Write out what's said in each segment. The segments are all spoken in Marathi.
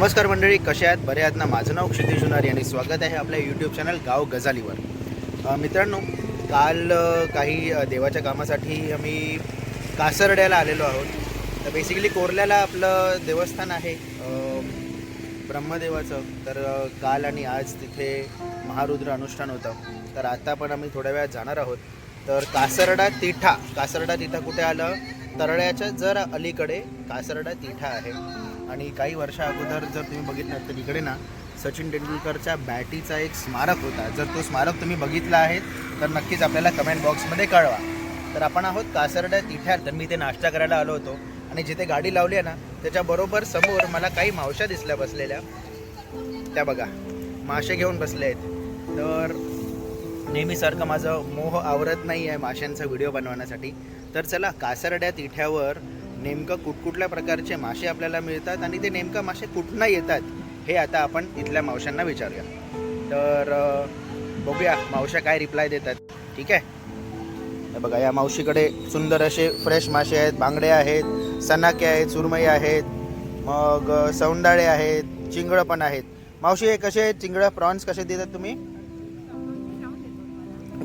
नमस्कार मंडळी कशा आहेत? बरे आहेत ना? माझं नाव क्षितिज जुनारी आणि स्वागत आहे आपल्या यूट्यूब चॅनल गाव गजालीवर. मित्रांनो काल काही देवाच्या कामासाठी आम्ही कासरड्याला आलेलो आहोत. तर बेसिकली कोरल्याला आपलं देवस्थान आहे ब्रह्मदेवाचं. तर काल आणि आज तिथे महारुद्र अनुष्ठान होतं. तर आता पण आम्ही थोड्या वेळात जाणार आहोत. तर कासरडा तिठा कासरडा तिठा कुठे आलं? तरळ्याच्या जर अलीकडे कासरडा तिठा आहे. आणि काही वर्षा अगोदर जर तुम्ही बघितलं तर इकडे ना सचिन तेंडुलकरच्या बॅटीचा एक स्मारक होता. जर तो स्मारक तुम्ही बघितला आहे तर नक्कीच आपल्याला कमेंट बॉक्समध्ये कळवा. तर आपण आहोत कासरड्या तिठ्यात. तर मी ते नाश्ता करायला आलो होतो आणि जिथे गाडी लावली आहे ना त्याच्याबरोबर समोर मला काही मावशा दिसल्या बसलेल्या. त्या बघा मासे घेऊन बसले आहेत. तर नेहमीसारखं माझं मोह आवरत नाही आहे माशांचा व्हिडिओ बनवण्यासाठी. तर चला कासरड्या तिठ्यावर नेमकं कुठकुठल्या प्रकारचे मासे आपल्याला मिळतात आणि ते नेमकं मासे कुठनं येतात हे आता आपण इथल्या मावशांना विचारूया. तर बघूया मावशा काय रिप्लाय देतात. ठीक आहे? बघा या मावशीकडे सुंदर असे फ्रेश मासे आहेत बांगडे आहेत सनाके आहेत सुरमई आहेत मग सौंदाळे आहेत चिंगळं पण आहेत. मावशी हे कसे चिंगळं प्रॉन्स कसे देतात तुम्ही?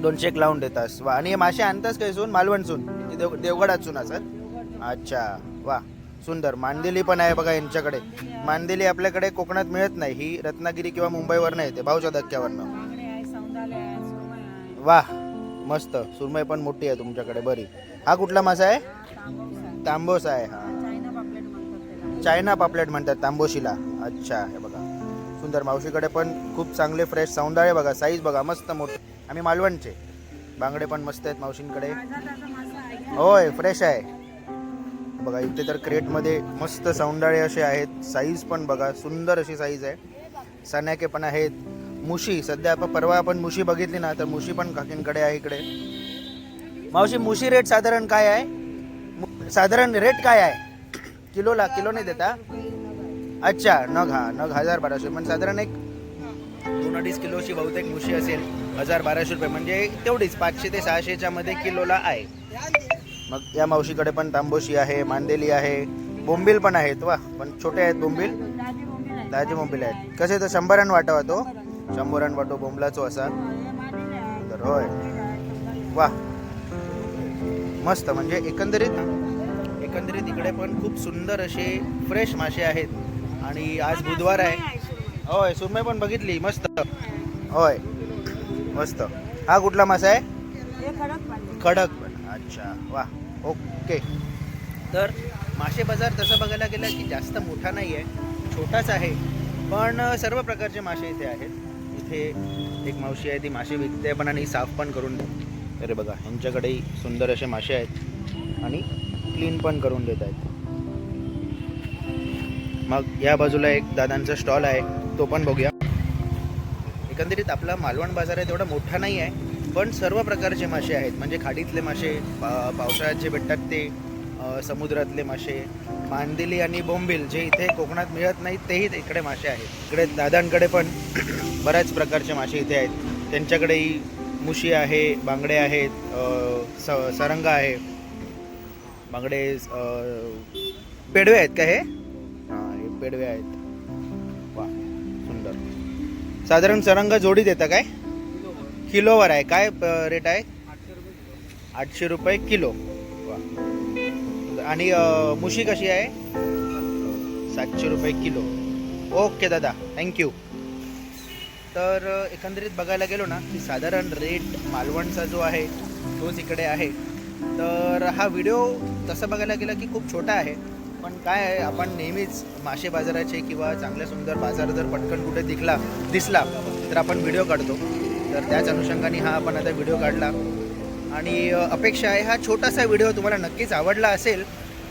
दोनशे एक लावून देतास. वा आणि हे मासे आणतास काय सून मालवणसून की देव देवगडातून असत अच्छा वा सुंदर. मांदेली पण आहे बघा यांच्याकडे. मांदेली आपल्याकडे कोकणात मिळत नाही. ही रत्नागिरी किंवा मुंबईवरनं येते भाऊच्या धक्क्यावरनं. वा मस्त. सुरमई पण मोठी आहे तुमच्याकडे बरी. हा कुठला मासा आहे? तांबोसा आहे तांबोस आहे हा. चायना पापलेट म्हणतात तांबोशीला. अच्छा हे बघा. सुंदर मावशीकडे पण खूप चांगले फ्रेश सौंदाळे बघा साईज बघा मस्त मोठे. आम्ही मालवणचे. बांगडे पण मस्त आहेत मावशींकडे. होय फ्रेश आहे. बघा इथे तर क्रेटमध्ये मस्त सौंदाळे असे आहेत. साईज पण बघा सुंदर अशी साईज आहे. सन्याके पण आहेत. मुशी सध्या आपण परवा आपण मुशी बघितली ना तर मुशी पण काकींकडे आहे इकडे. मावशी मुशी रेट साधारण काय आहे? साधारण रेट काय आहे? किलोला किलो नाही देता? अच्छा नग हा नग हजार बाराशे. पण साधारण एक दोन अडीच किलोची बहुतेक मुशी असेल हजार बाराशे रुपये. म्हणजे तेवढीच पाचशे ते सहाशेच्या मध्ये किलोला आहे. मग या मावशीकडे पण तांबोशी आहे मांदेली आहे बोंबील पण आहेत वा. पण छोटे आहेत बोंबील? ताजी बोंबील आहेत. कसे तर शंभरान वाटावा तो. शंभरान वाटो बोंबलाचो असा. तर होय. वा. मस्त. म्हणजे एकंदरीत एकंदरीत इकडे पण खूप सुंदर असे फ्रेश मासे आहेत. आणि आज बुधवार आहे. होय सुरमई पण बघितली. मस्त. होय. मस्त. हा कुठला मासा आहे? खडक. अच्छा वा ओके. तर मासे बाजार तसं बघायला गेलं की जास्त मोठा नाही आहे छोटाच आहे पण सर्व प्रकारचे मासे इथे आहेत. इथे एक मावशी आहे ती मासे विकते पण आणि साफ पण करून देते. अरे बघा ह्यांच्याकडेही सुंदर असे मासे आहेत आणि क्लीन पण करून देत आहेत. मग या बाजूला एक दादांचा स्टॉल आहे तो पण बघूया. एकंदरीत आपला मालवण बाजार आहे तेवढा मोठा नाही आहे पण सर्व प्रकारचे मासे आहेत. म्हणजे खाडीतले मासे पा पावसाळ्यात जे भेटतात ते समुद्रातले मासे मांदेली आणि बोंबील जे इथे कोकणात मिळत नाहीत तेही इकडे मासे आहेत. इकडे दादांकडे पण बऱ्याच प्रकारचे मासे इथे आहेत. त्यांच्याकडेही मुशी आहे बांगडे आहेत स सरंगा आहे. बांगडे पेडवे आहेत का हे? हां हे पेडवे आहेत. वा सुंदर. साधारण सरंग जोडी देता काय? किलोवर आहे. काय रेट आहे? आठशे रुपये किलो. आणि मुशी कशी आहे? सातशे रुपये किलो. ओके दादा थँक्यू तर एकंदरीत बघायला गेलो ना की साधारण रेट मालवणचा जो आहे तोच इकडे आहे. तर हा व्हिडिओ तसं बघायला गेला की खूप छोटा आहे. पण काय आहे आपण नेहमीच मासे बाजाराचे किंवा चांगल्या सुंदर बाजार जर पटकन कुठे दिखला दिसला तर आपण व्हिडिओ काढतो. तर त्याच अनुषंगाने हा आपण आता व्हिडिओ काढला. आणि अपेक्षा आहे हा छोटासा व्हिडिओ तुम्हाला नक्कीच आवडला असेल.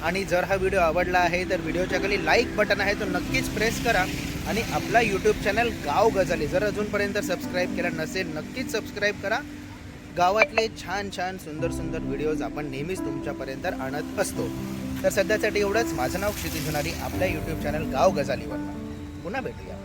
आणि जर हा व्हिडिओ आवडला आहे तर व्हिडिओच्या खाली लाईक बटन आहे तो नक्कीच प्रेस करा. आणि आपला यूट्यूब चॅनल गाव गजाली जर अजूनपर्यंत सबस्क्राईब केला नसेल नक्कीच सबस्क्राईब करा. गावातले छान छान सुंदर सुंदर व्हिडिओज आपण नेहमीच तुमच्यापर्यंत आणत असतो. तर सध्यासाठी एवढंच. माझं नाव क्षितिज होणारी. आपल्या यूट्यूब चॅनल गाव गजालीवर पुन्हा भेटूया.